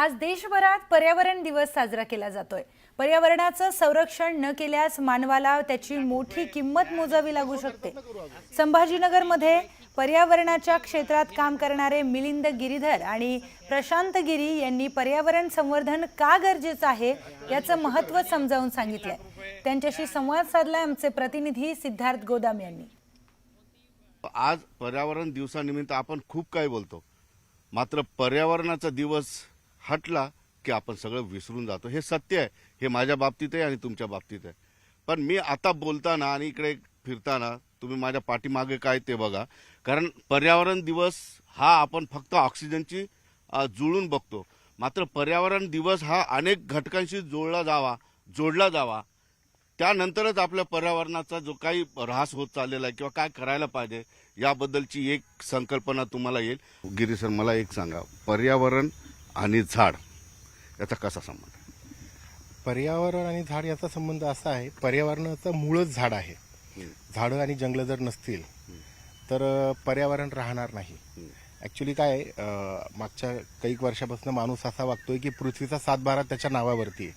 आज देशभरात पर्यावरण दिवस साजरा केला जातोय. पर्यावरणाचं संरक्षण न केल्यास मानवाला त्याची मोठी किंमत मोजावी लागू शकते. संभाजीनगरमध्ये पर्यावरणाच्या क्षेत्रात काम करणारे मिलिंद गिरीधर आणि प्रशांत गिरी यांनी पर्यावरण संवर्धन का गरजेचं आहे याचं महत्त्व समजावून सांगितलंय. त्यांच्याशी संवाद साधलाय आमचे प्रतिनिधी सिद्धार्थ गोदाम यांनी. आज पर्यावरण दिवसानिमित्त आपण खूप काही बोलतो. मात्र पर्यावरणाचा दिवस हटला की आपण सगळं विसरून जातो. हे सत्य आहे. हे माझ्या बाबतीत आहे आणि तुमच्या बाबतीत आहे. पण मी आता बोलताना आणि इकडे फिरताना तुम्ही माझ्या पाठीमागे काय ते बघा. कारण पर्यावरण दिवस हा आपण फक्त ऑक्सिजनची जुळून बघतो. मात्र पर्यावरण दिवस हा अनेक घटकांशी जोडला जावा जोडला जावा. त्यानंतरच आपल्या पर्यावरणाचा जो काही ऱ्हास होत चाललेला आहे किंवा काय करायला पाहिजे याबद्दलची एक संकल्पना तुम्हाला येईल. गिरी सर मला एक सांगा. पर्यावरण आणि झाड याचा कसा संबंध? आहे? पर्यावरण आणि झाड याचा संबंध असा आहे पर्यावरणाचं मूळच झाड आहे. झाडं आणि जंगलं जर नसतील तर पर्यावरण राहणार नाही. ऍक्च्युली काय आहे, मागच्या काही वर्षापासून माणूस असा वागतोय की पृथ्वीचा सातबारा त्याच्या नावावरती आहे.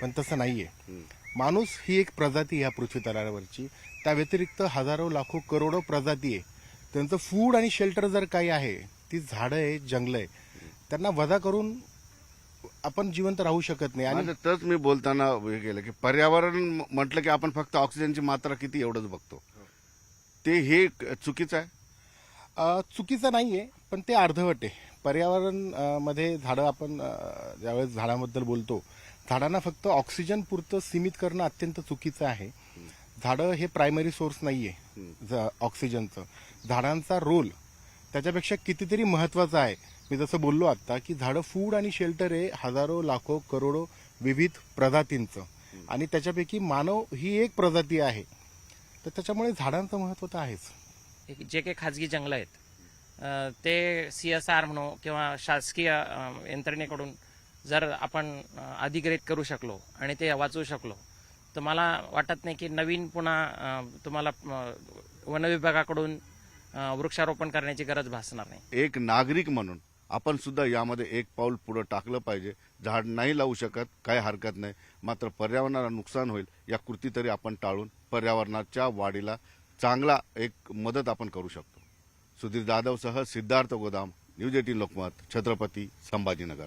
पण तसं नाहीये. हम्म. माणूस ही एक प्रजाती ह्या पृथ्वी तलावरची. त्या व्यतिरिक्त हजारो लाखो करोडो प्रजाती आहे. त्यांचं फूड आणि शेल्टर जर काही आहे ती झाडं आहे जंगलं आहे. त्यांना वजा करून आपण जिवंत राहू शकत नाही. आणि तच मी बोलताना हे केलं की पर्यावरण म्हटलं की आपण फक्त ऑक्सिजनची मात्रा किती एवढंच बघतो. ते हे चुकीचं आहे? अ, चुकीचं नाहीये पण ते अर्धवट आहे. पर्यावरण अ, मध्ये झाडं आपण अ, ज्यावेळेस झाडांबद्दल बोलतो झाडांना फक्त ऑक्सिजन पुरतं सीमित करणं अत्यंत चुकीचं आहे. झाडं हे प्रायमरी सोर्स नाहीये ज- ऑक्सिजनचं. झाडांचा रोल त्याच्यापेक्षा कितीतरी महत्त्वाचं आहे. मी जसं बोललो आत्ता की झाडं फूड आणि शेल्टर आहे हजारो लाखो करोडो विविध प्रजातींचं. आणि त्याच्यापैकी मानव ही एक प्रजाती आहे. तर त्याच्यामुळे झाडांचं महत्त्व तर आहेच. जे काही खाजगी जंगलं आहेत ते सी एस आर म्हणू किंवा शासकीय यंत्रणेकडून जर आपण अधिग्रहित करू शकलो आणि ते वाचवू शकलो तर मला वाटत नाही की नवीन पुन्हा तुम्हाला वनविभागाकडून वन विभागाकडून वृक्षारोपण करण्याची गरज भासणार नाही. एक नागरिक म्हणून आपण सुद्धा यामध्ये एक पाऊल पुढे टाकलं पाहिजे. झाड नाही लावू शकत काही हरकत नाही. मात्र पर्यावरणाला नुकसान होईल या कृती तरी आपण टाळून पर्यावरणाच्या वाढीला चांगला एक मदत आपण करू शकतो. सुधीर जाधवसह सिद्धार्थ गोदाम न्यूज एटीन लोकमत छत्रपती संभाजीनगर.